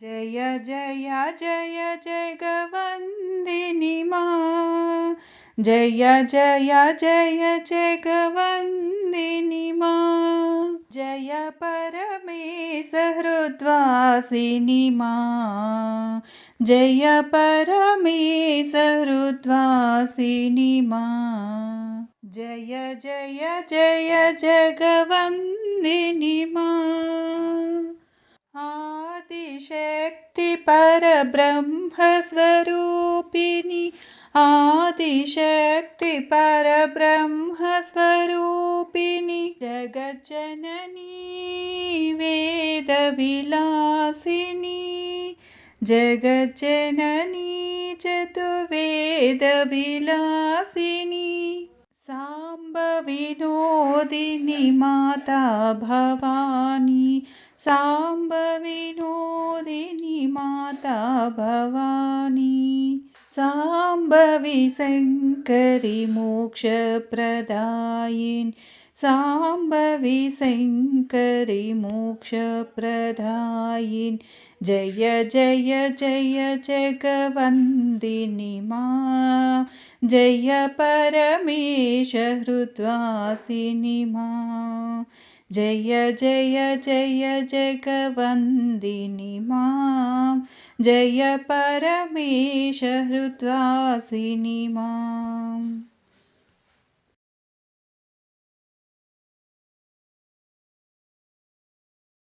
जय जय जय जगवन्दिनि मा। जय जय जय जगवन्दिनि मा। जय परमेश हृद्वासिनि मा। जय परमेश हृद्वासिनि मा। जय जय जय जगवन्दिनि मा। आदिशक्ति परब्रह्मस्वरूपिणि आदिशक्ति परब्रह्मस्वरूपिणि जगज्जननी वेदविलासिनी। जगज्जननी चतुर्वेदविलासिनी। साम्बविनोदिनि माता भवानी। साम्बविनोदिनि माता भवानी साम्बवि शङ्करि मोक्षप्रदायिन् साम्बवि शङ्करि मोक्षप्रदायिन् जय जय जय जगवन्दिनि मा। जय परमेश हृद्वासिनि मा। जय जय जय जगवन्दिनि मा जय परमेश हृद्वासिनि मा